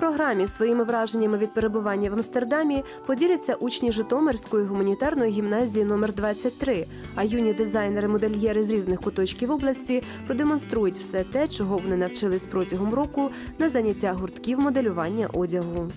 Програмі своїми враженнями від перебування в Амстердамі поділяться учні Житомирської гуманітарної гімназії номер 23 а юні дизайнери-модельєри з різних куточків області продемонструють все те, чого вони навчились протягом року на заняття гуртків моделювання одягу.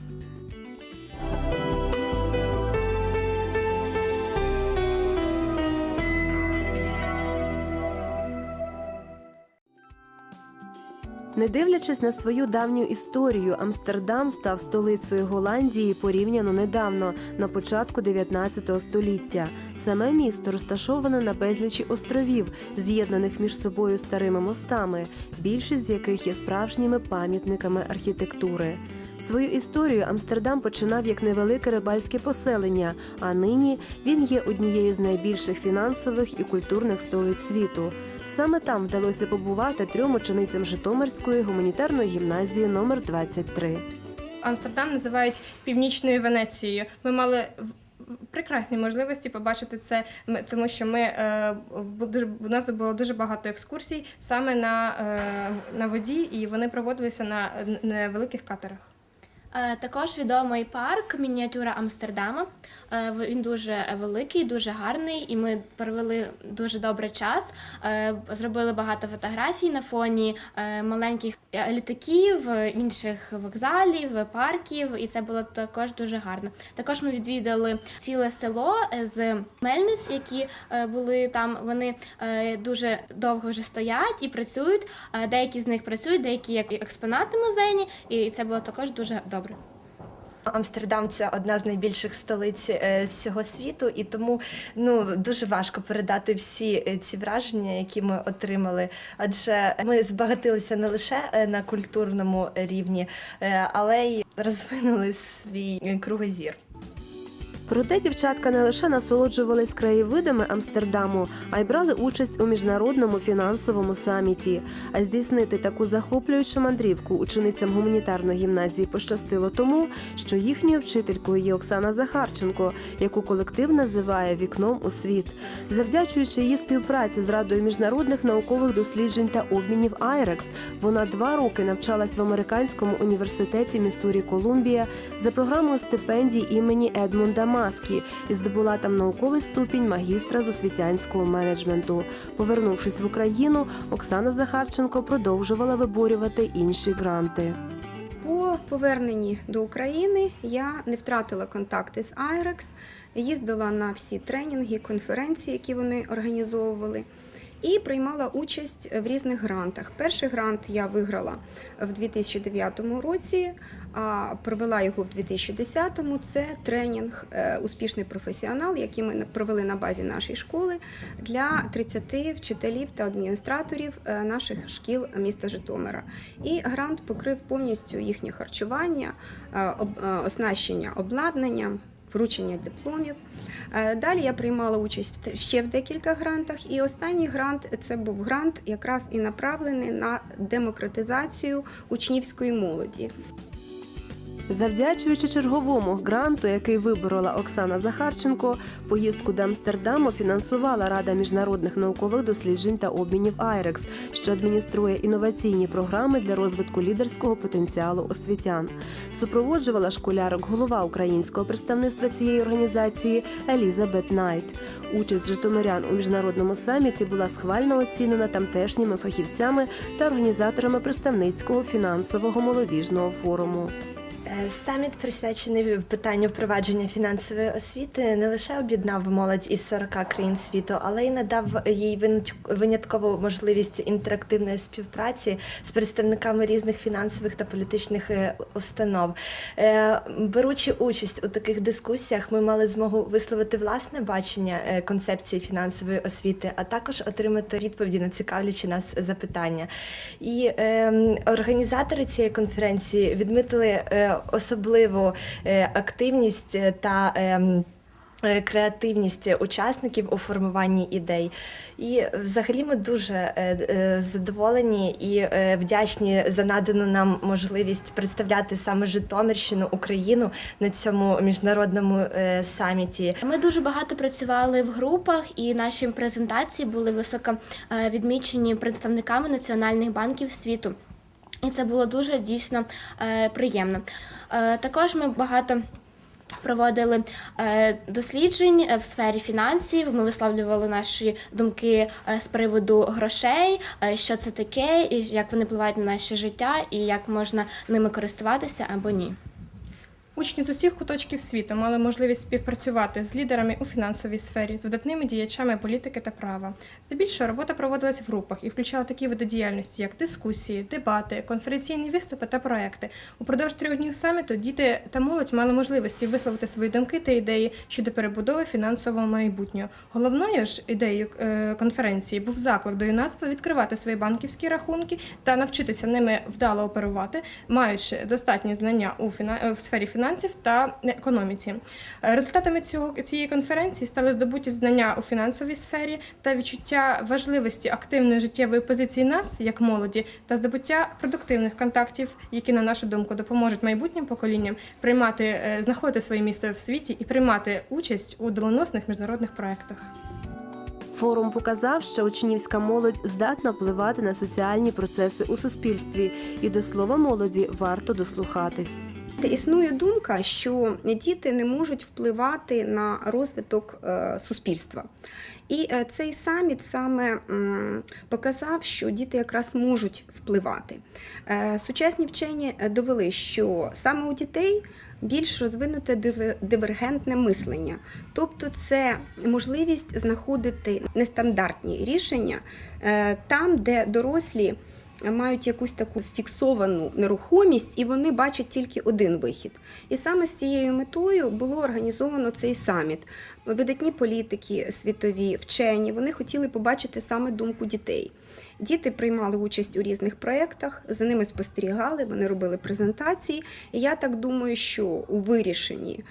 Не дивлячись на свою давню історію, Амстердам став столицею Голландії порівняно недавно, на початку 19 століття. Саме місто розташоване на безлічі островів, з'єднаних між собою старими мостами, більшість з яких є справжніми пам'ятниками архітектури. Свою історію Амстердам починав як невелике рибальське поселення, а нині він є однією з найбільших фінансових і культурних столиць світу. Саме там вдалося побувати трьом ученицям Житомирської гуманітарної гімназії номер 23. Амстердам називають північною Венецією. Ми мали прекрасні можливості побачити це, тому що ми е, у нас було дуже багато екскурсій саме на, е, на воді, і вони проводилися на невеликих катерах. Е, Також відомий парк мініатюра Амстердама. Е, Він дуже великий, дуже гарний, і ми провели дуже добрий час. Е, Зробили багато фотографій на фоні маленьких літаків, інших вокзалів, парків, і це було також дуже гарно. Також ми відвідали ціле село з мельниць, які були там. Вони дуже довго вже стоять і працюють. Деякі з них працюють, деякі як експонати музейні, і це було також дуже добре. Амстердам це одна з найбільших столиць е, всього світу, і тому ну дуже важко передати всі е, ці враження, які ми отримали. Адже ми збагатилися не лише е, на культурному рівні, е, але й розвинули свій е, кругозір. Проте дівчатка не лише насолоджувались краєвидами Амстердаму, а й брали участь у міжнародному фінансовому саміті. А здійснити таку захоплюючу мандрівку ученицям гуманітарної гімназії пощастило тому, що їхньою вчителькою є Оксана Захарченко, яку колектив називає вікном у світ. Завдячуючи її співпраці з Радою міжнародних наукових досліджень та обмінів Айрекс, вона два роки навчалась в американському університеті Міссурі Колумбія за програмою стипендій імені Едмунда Маскі і здобула там науковий ступінь магістра з освітянського менеджменту. Повернувшись в Україну, Оксана Захарченко продовжувала виборювати інші гранти. По поверненні до України я не втратила контакти з IREX, їздила на всі тренінги, конференції, які вони організовували, і приймала участь в різних грантах. Перший грант я виграла в 2009 році, а провела його в 2010-му. Це тренінг е, Успішний професіонал, який ми провели на базі нашої школи для 30 вчителів та адміністраторів е, наших шкіл міста Житомира. І грант покрив повністю їхнє харчування, е, оснащення обладнанням. Вручення дипломів. Е, Далі я приймала участь ще в декілька грантах, і останній грант це був грант, якраз і направлений на демократизацію учнівської молоді. Завдячуючи черговому гранту, який виборола Оксана Захарченко, поїздку до Амстердаму фінансувала Рада міжнародних наукових досліджень та обмінів Айрекс, що адмініструє інноваційні програми для розвитку лідерського потенціалу освітян. Супроводжувала школярок голова українського представництва цієї організації Елізабет Найт. Участь житомирян у міжнародному саміті була схвально оцінена тамтешніми фахівцями та організаторами представницького фінансового молодіжного форуму. Е, Саміт присвячений питанню впровадження фінансової освіти не лише об'єднав молодь із 40 країн світу, але й надав їй винят- виняткову можливість інтерактивної співпраці з представниками різних фінансових та політичних е, установ. Е, Беручи участь у таких дискусіях, ми мали змогу висловити власне бачення концепції фінансової освіти, а також отримати відповіді на цікавлячі нас запитання. І е, організатори цієї конференції відмітили особливу е, активність е, та ем, е, Креативність учасників у формуванні ідей, і взагалі ми дуже задоволені і вдячні за надану нам можливість представляти саме Житомирщину, Україну на цьому міжнародному саміті. Ми дуже багато працювали в групах, і наші презентації були високо відмічені представниками національних банків світу. І це було дуже дійсно е, приємно. Е, також ми багато. Проводили е, досліджень в сфері фінансів. Ми висловлювали наші думки з приводу грошей, що це таке, і як вони впливають на наше життя, і як можна ними користуватися або ні. Учні з усіх куточків світу мали можливість співпрацювати з лідерами у фінансовій сфері, з видатними діячами політики та права. Здебільшого робота проводилась в групах і включала такі види діяльності, як дискусії, дебати, конференційні виступи та проекти. Упродовж трьох днів саміту діти та молодь мали можливості висловити свої думки та ідеї щодо перебудови фінансового майбутнього. Головною ж ідеєю е, конференції був заклик до юнацтва відкривати свої банківські рахунки та навчитися ними вдало оперувати, маючи достатні знання у е, сфері фінансів та економіці. Е, Результатами цього цієї конференції стали здобуті знання у фінансовій сфері та відчуття важливості активної життєвої позиції нас, як молоді, та здобуття продуктивних контактів, які, на нашу думку, допоможуть майбутнім поколінням приймати, е, знаходити своє місце в світі і приймати участь у доленосних міжнародних проєктах. Форум показав, що учнівська молодь здатна впливати на соціальні процеси у суспільстві, і до слова молоді варто дослухатись. Існує думка, що діти не можуть впливати на розвиток е, суспільства. І е, цей саміт саме показав, що діти якраз можуть впливати. Е, Сучасні вчені довели, що саме у дітей більш розвинуте дивергентне мислення, тобто це можливість знаходити нестандартні рішення там, де дорослі мають якусь таку фіксовану нерухомість, і вони бачать тільки один вихід. І саме з цією метою було організовано цей саміт. Видатні політики, світові вчені, вони хотіли побачити саме думку дітей. Діти приймали участь у різних проєктах, за ними спостерігали, вони робили презентації. І я так думаю, що у вирішенні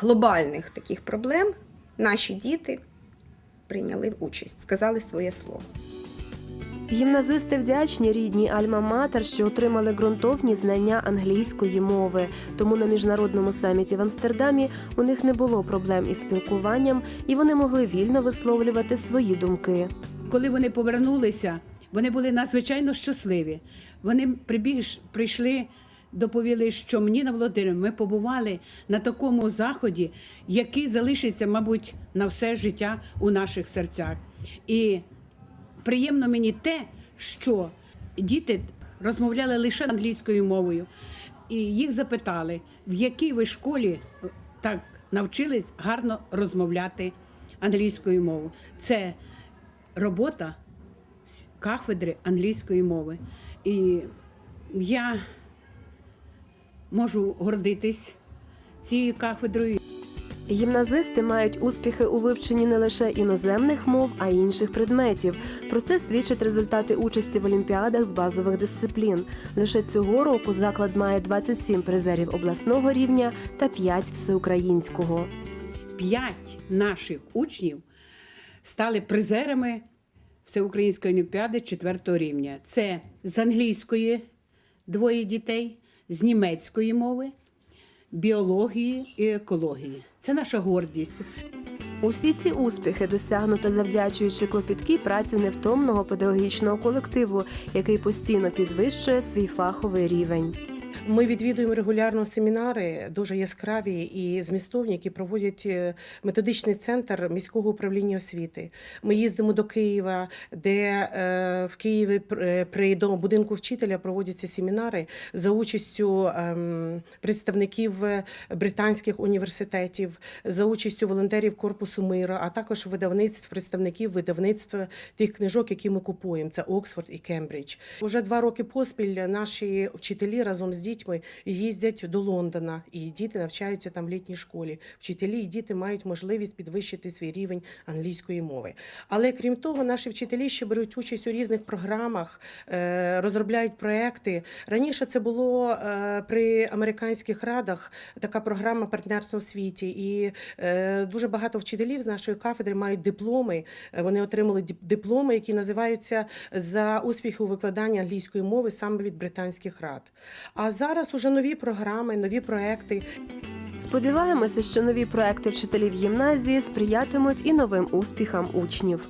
глобальних таких проблем наші діти прийняли участь, сказали своє слово. Гімназисти вдячні рідній Альма-Матер, що отримали ґрунтовні знання англійської мови. Тому на міжнародному саміті в Амстердамі у них не було проблем із спілкуванням, і вони могли вільно висловлювати свої думки. Коли вони повернулися, вони були надзвичайно щасливі. Вони прибіж, прийшли, доповіли, що мені на Володимир, ми побували на такому заході, який залишиться, мабуть, на все життя у наших серцях. І приємно мені те, що діти розмовляли лише англійською мовою, і їх запитали, в якій ви школі так навчились гарно розмовляти англійською мовою. Це робота кафедри англійської мови. І я можу гордитись цією кафедрою. Гімназисти мають успіхи у вивченні не лише іноземних мов, а й інших предметів. Про це свідчать результати участі в олімпіадах з базових дисциплін. Лише цього року заклад має 27 призерів обласного рівня та 5 всеукраїнського. П'ять наших учнів стали призерами Всеукраїнської олімпіади четвертого рівня. Це з англійської двоє дітей, з німецької мови, біології і екології. Це наша гордість. Усі ці успіхи досягнуто завдячуючи клопіткій праці невтомного педагогічного колективу, який постійно підвищує свій фаховий рівень. Ми відвідуємо регулярно семінари, дуже яскраві і змістовні, які проводять е, методичний центр міського управління освіти. Ми їздимо до Києва, де е, в Києві е, при дому будинку вчителя проводяться семінари за участю ем, представників британських університетів, за участю волонтерів Корпусу миру, а також видавництв, представників видавництв тих книжок, які ми купуємо. Це Оксфорд і Кембридж. Уже два роки поспіль наші вчителі разом з дітьми їздять до Лондона, і діти навчаються там в літній школі. Вчителі і діти мають можливість підвищити свій рівень англійської мови. Але крім того, наші вчителі ще беруть участь у різних програмах, е, розробляють проекти. Раніше це було е, при американських радах така програма партнерство в світі. І е, дуже багато вчителів з нашої кафедри мають дипломи. Вони отримали дипломи, які називаються за успіхи у викладанні англійської мови саме від британських рад. А зараз уже нові програми, нові проекти. Сподіваємося, що нові проекти вчителів гімназії сприятимуть і новим успіхам учнів.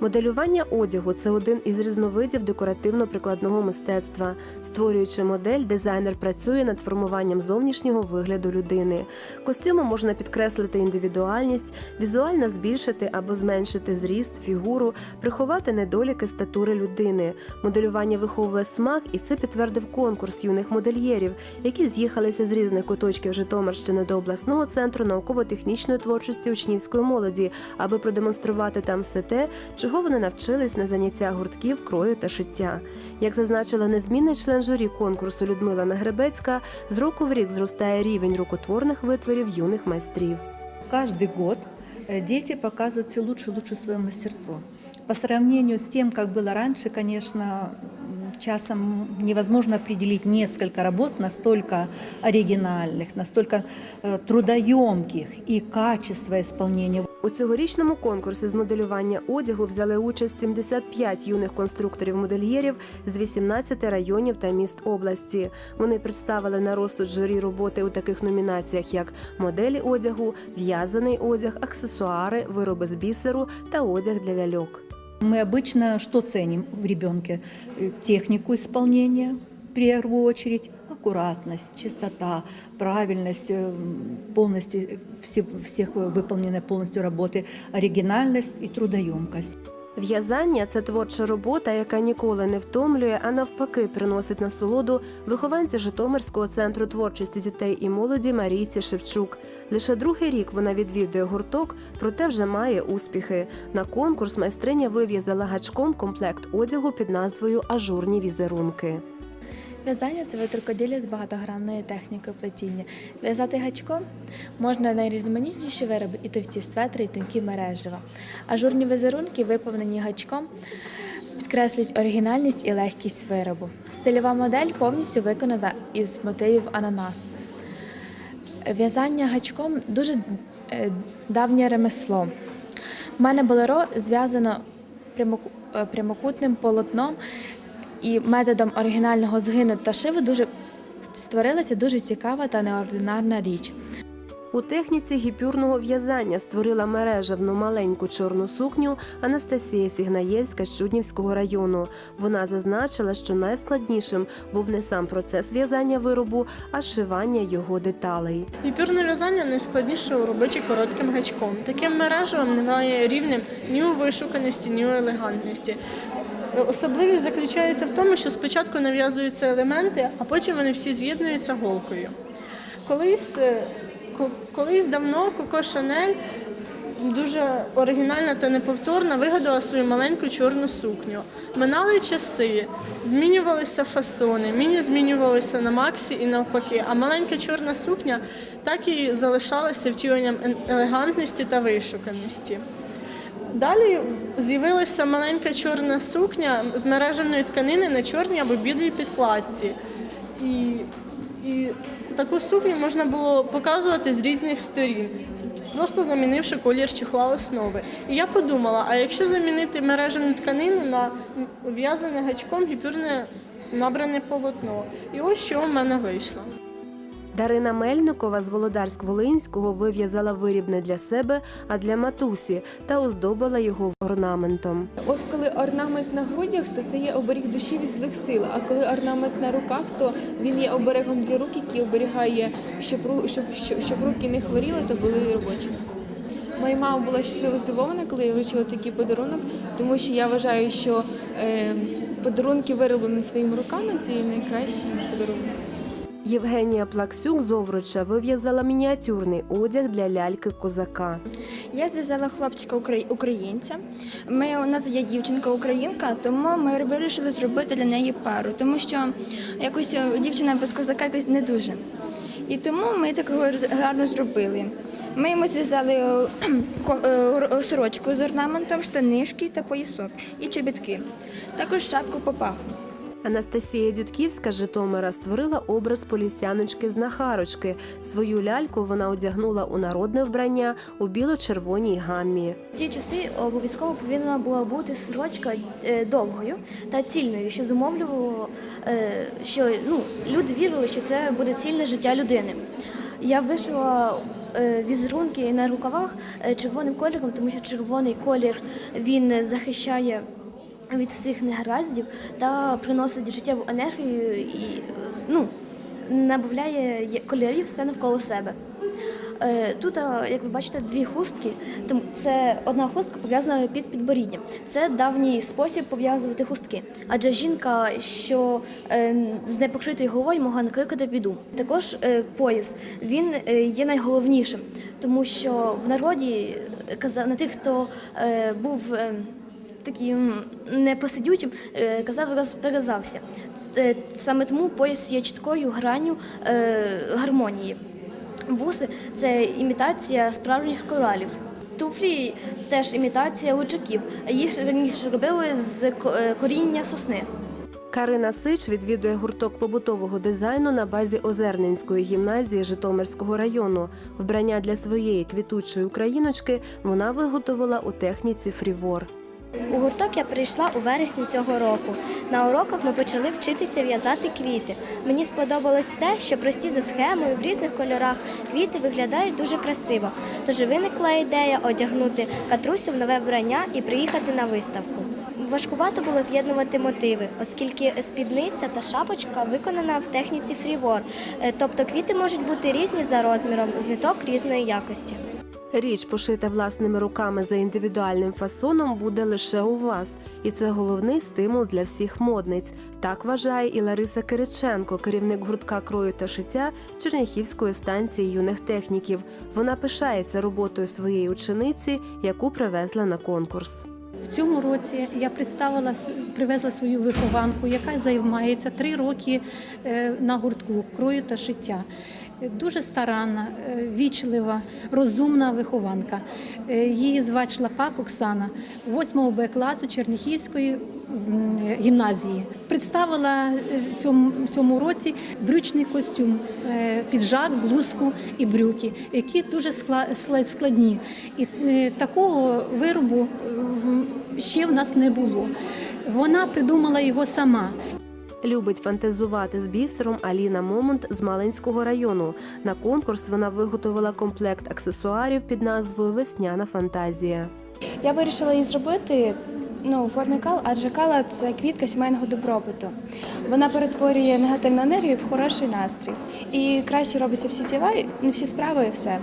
Моделювання одягу це один із різновидів декоративно-прикладного мистецтва. Створюючи модель, дизайнер працює над формуванням зовнішнього вигляду людини. Костюмом можна підкреслити індивідуальність, візуально збільшити або зменшити зріст, фігуру, приховати недоліки статури людини. Моделювання виховує смак, і це підтвердив конкурс юних модельєрів, які з'їхалися з різних куточків Житомирщини до обласного центру науково-технічної творчості учнівської молоді, аби продемонструвати там все те, чого вони навчились на заняттях гуртків крою та шиття. Як зазначила незмінний член журі конкурсу Людмила Нагребецька, з року в рік зростає рівень рукотворних витворів юних майстрів. Каждый год э, дети показывают все лучше и лучше свое мастерство. По сравнению с тем, как было раньше, конечно, м, часом невозможно определить несколько работ настолько оригинальных, настолько э, трудоемких и качество исполнения У цьогорічному конкурсі з моделювання одягу взяли участь 75 юних конструкторів-модельєрів з 18 районів та міст області. Вони представили на розсуд журі роботи у таких номінаціях, як моделі одягу, в'язаний одяг, аксесуари, вироби з бісеру та одяг для ляльок. Мы обычно что ценим в ребенке? Э, Технику исполнения, в первую очередь, аккуратность, чистота, правильность, э, полностью э, все- всех выполненной полностью работы, оригинальность и трудоемкость. В'язання це творча робота, яка ніколи не втомлює, а навпаки, приносить насолоду вихованці Житомирського центру творчості дітей і молоді Марійці Шевчук. Лише другий рік вона відвідує гурток, проте вже має успіхи. На конкурс майстриня вив'язала гачком комплект одягу під назвою Ажурні візерунки. В'язання це вид з багатогранною технікою плетіння. В'язати гачком можна найрізноманітніші вироби і товсті светри, і тонкі мережева. Ажурні візерунки, виповнені гачком, підкреслюють оригінальність і легкість виробу. Стильова модель повністю виконана із мотивів ананас. В'язання гачком дуже е, давнє ремесло. У мене болеро зв'язано е, прямокутним полотном і методом оригінального згину та шиву дуже створилася дуже цікава та неординарна річ. У техніці гіпюрного в'язання створила мережевну маленьку чорну сукню Анастасія Сігнаєвська з Чуднівського району. Вона зазначила, що найскладнішим був не сам процес в'язання виробу, а шивання його деталей. Гіпюрне в'язання найскладніше у роботі коротким гачком. Таким мережевим немає рівнем ні у вишуканості, ні у елегантності. Особливість заключається в тому, що спочатку нав'язуються елементи, а потім вони всі з'єднуються голкою. Колись, е, колись давно Коко Шанель дуже оригінальна та неповторна вигадала свою маленьку чорну сукню. Минали часи, змінювалися фасони, міні змінювалися на Максі і навпаки, а маленька чорна сукня так і залишалася втіленням елегантності та вишуканості. Далі з'явилася маленька чорна сукня з мережевної тканини на чорній або білій підкладці. І, і таку сукню можна було показувати з різних сторін, просто замінивши колір чехла основи. І я подумала: а якщо замінити мережевну тканину на в'язане гачком гіпюрне набране полотно? І ось що в мене вийшло. Дарина Мельникова з Володарськ-Волинського вив'язала виріб не для себе, а для матусі та оздобила його орнаментом. От коли орнамент на грудях, то це є оберіг душі від злих сил. А коли орнамент на руках, то він є оберегом для рук, який оберігає, щоб, щоб, щоб, руки не хворіли та були робочі. Моя мама була щасливо здивована, коли я вручила такий подарунок, тому що я вважаю, що е, подарунки вироблені своїми руками це є найкращий подарунок. Євгенія Плаксюк з Овруча вив'язала мініатюрний одяг для ляльки козака. Я зв'язала хлопчика українця. Ми у нас є дівчинка українка, тому ми вирішили зробити для неї пару, тому що якось е, дівчина без козака якось не дуже. І тому ми такого гарно зробили. Ми йому зв'язали е, е, ор- сорочку з орнаментом, штанишки та поясок і чобітки. Також шапку по паху. Анастасія Дідківська з Житомира створила образ полісяночки знахарочки. Свою ляльку вона одягнула у народне вбрання у біло-червоній гаммі. В ті часи обов'язково повинна була бути сорочка е, довгою та цільною, що зумовлювало, е, що ну, люди вірили, що це буде цільне життя людини. Я вишила е, візерунки на рукавах червоним кольором, тому що червоний колір він захищає від всіх негараздів та приносить життєву енергію і ну, набавляє кольорів все навколо себе. Е, Тут, як ви бачите, дві хустки. Це одна хустка пов'язана під підборіддям. Це давній спосіб пов'язувати хустки. Адже жінка, що е, з непокритою головою, могла накликати біду. Також е, пояс він є найголовнішим, тому що в народі на тих, хто був. Таким непосидючим е, казав, розперезався. Е, Саме тому пояс є чіткою гранню е, гармонії. Буси це імітація справжніх коралів. Туфлі теж імітація лучаків. Їх раніше робили з коріння сосни. Карина Сич відвідує гурток побутового дизайну на базі Озерненської гімназії Житомирського району. Вбрання для своєї квітучої україночки вона виготовила у техніці фрівор. У гурток я прийшла у вересні цього року. На уроках ми почали вчитися в'язати квіти. Мені сподобалось те, що прості за схемою в різних кольорах квіти виглядають дуже красиво. Тож виникла ідея одягнути катрусю в нове вбрання і приїхати на виставку. Важкувато було з'єднувати мотиви, оскільки спідниця та шапочка виконана в техніці фрівор, Е, тобто квіти можуть бути різні за розміром, з різної якості. Річ, пошита власними руками за індивідуальним фасоном, буде лише у вас, і це головний стимул для всіх модниць. Так вважає і Лариса Кириченко, керівник гуртка крою та шиття Черняхівської станції юних техніків. Вона пишається роботою своєї учениці, яку привезла на конкурс. В цьому році я представила привезла свою вихованку, яка займається три роки е, на гуртку крою та шиття. Е, Дуже старанна, е, вічлива, розумна вихованка. Е, Її звати Шлапак Оксана, 8 Б класу Черніхівської гімназії. Представила е, в цьому, цьому році брючний костюм, е, піджак, блузку і брюки, які дуже складні. І е, такого виробу е, ще в нас не було. Вона придумала його сама. Любить фантазувати з бісером Аліна Момонт з Малинського району. На конкурс вона виготовила комплект аксесуарів під назвою Весняна фантазія. Я вирішила її зробити ну, у формі кал, адже кала це квітка сімейного добробуту. Вона перетворює негативну енергію в хороший настрій. І краще робиться всі діла, ну, всі справи і все.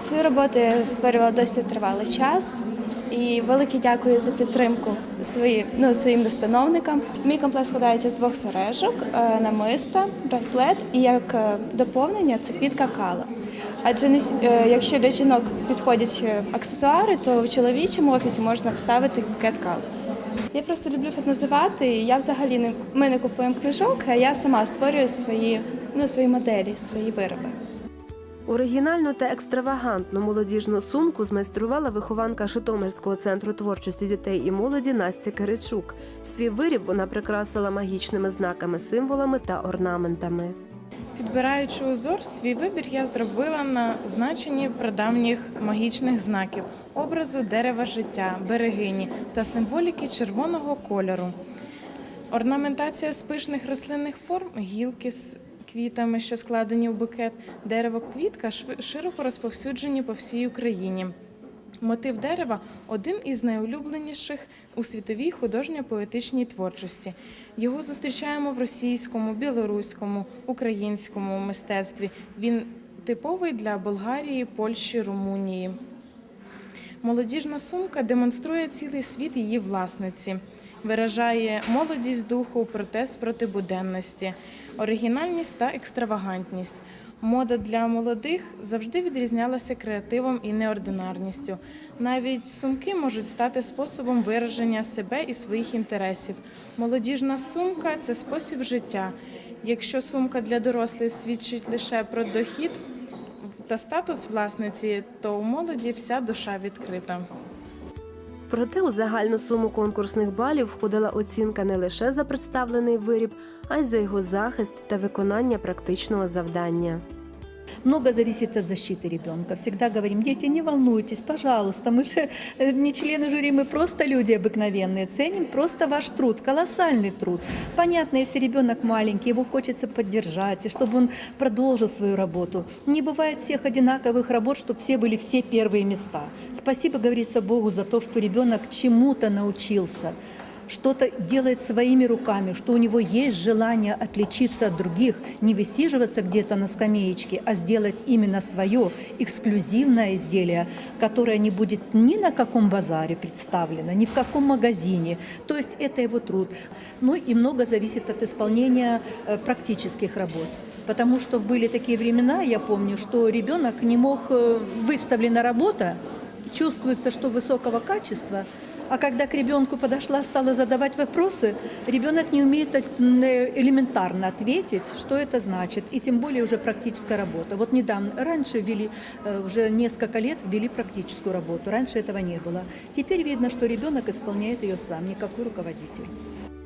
Свої роботи створювала досить тривалий час. І велике дякую за підтримку свої, ну, своїм настановникам. Мій комплект складається з двох сережок, е, намиста, браслет і як е, доповнення це квітка кала. Адже не е, якщо для жінок підходять аксесуари, то в чоловічому офісі можна вставити букет кал. Я просто люблю фантазувати. і Я взагалі не ми не купуємо книжок, а я сама створюю свої, ну, свої моделі, свої вироби. Оригінальну та екстравагантну молодіжну сумку змайструвала вихованка Житомирського центру творчості дітей і молоді Настя Киричук. Свій виріб вона прикрасила магічними знаками, символами та орнаментами. Підбираючи узор, свій вибір я зробила на значенні прадавніх магічних знаків, образу дерева життя, берегині та символіки червоного кольору. Орнаментація з пишних рослинних форм, гілки квітами, що складені у букет, дерево квітка широко розповсюджені по всій Україні. Мотив дерева один із найулюбленіших у світовій художньо-поетичній творчості. Його зустрічаємо в російському, білоруському, українському мистецтві. Він типовий для Болгарії, Польщі, Румунії. Молодіжна сумка демонструє цілий світ її власниці, виражає молодість духу, протест проти буденності, оригінальність та екстравагантність. Мода для молодих завжди відрізнялася креативом і неординарністю. Навіть сумки можуть стати способом вираження себе і своїх інтересів. Молодіжна сумка це спосіб життя. Якщо сумка для дорослих свідчить лише про дохід та статус власниці, то у молоді вся душа відкрита. Проте у загальну суму конкурсних балів входила оцінка не лише за представлений виріб, а й за його захист та виконання практичного завдання. Много зависит от защиты ребенка. Всегда говорим, дети, не волнуйтесь, пожалуйста, мы же э, не члены жюри, мы просто люди обыкновенные, ценим просто ваш труд, колоссальный труд. Понятно, если ребенок маленький, его хочется поддержать, и чтобы он продолжил свою работу. Не бывает всех одинаковых работ, чтобы все были все первые места. Спасибо, говорится Богу, за то, что ребенок чему-то научился Что-то делает своими руками, что у него есть желание отличиться от других, не высиживаться где-то на скамеечке, а сделать именно свое эксклюзивное изделие, которое не будет ни на каком базаре представлено, ни в каком магазине. То есть это его труд. Ну и много зависит от исполнения э, практических работ. Потому что были такие времена, я помню, что ребенок не мог, э, выставлена работа, чувствуется, что высокого качества, а когда к ребенку подошла, стала задавать вопросы, ребенок не умеет э, элементарно ответить, что это значит, и тем более уже практическая работа. Вот недавно, раньше ввели, э, уже несколько лет ввели практическую работу, раньше этого не было. Теперь видно, что ребенок исполняет ее сам, никакой руководитель.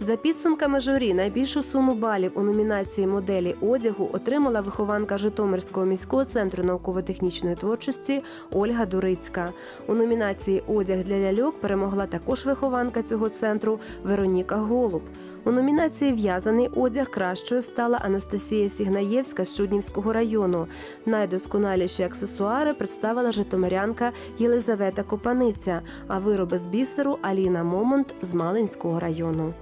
За підсумками журі, найбільшу суму балів у номінації моделі одягу отримала вихованка Житомирського міського центру науково-технічної творчості Ольга Дурицька. У номінації Одяг для ляльок перемогла також вихованка цього центру Вероніка Голуб. У номінації В'язаний одяг кращою стала Анастасія Сігнаєвська з Чуднівського району. Найдосконаліші аксесуари представила житомирянка Єлизавета Копаниця, а вироби з бісеру Аліна Момонт з Малинського району.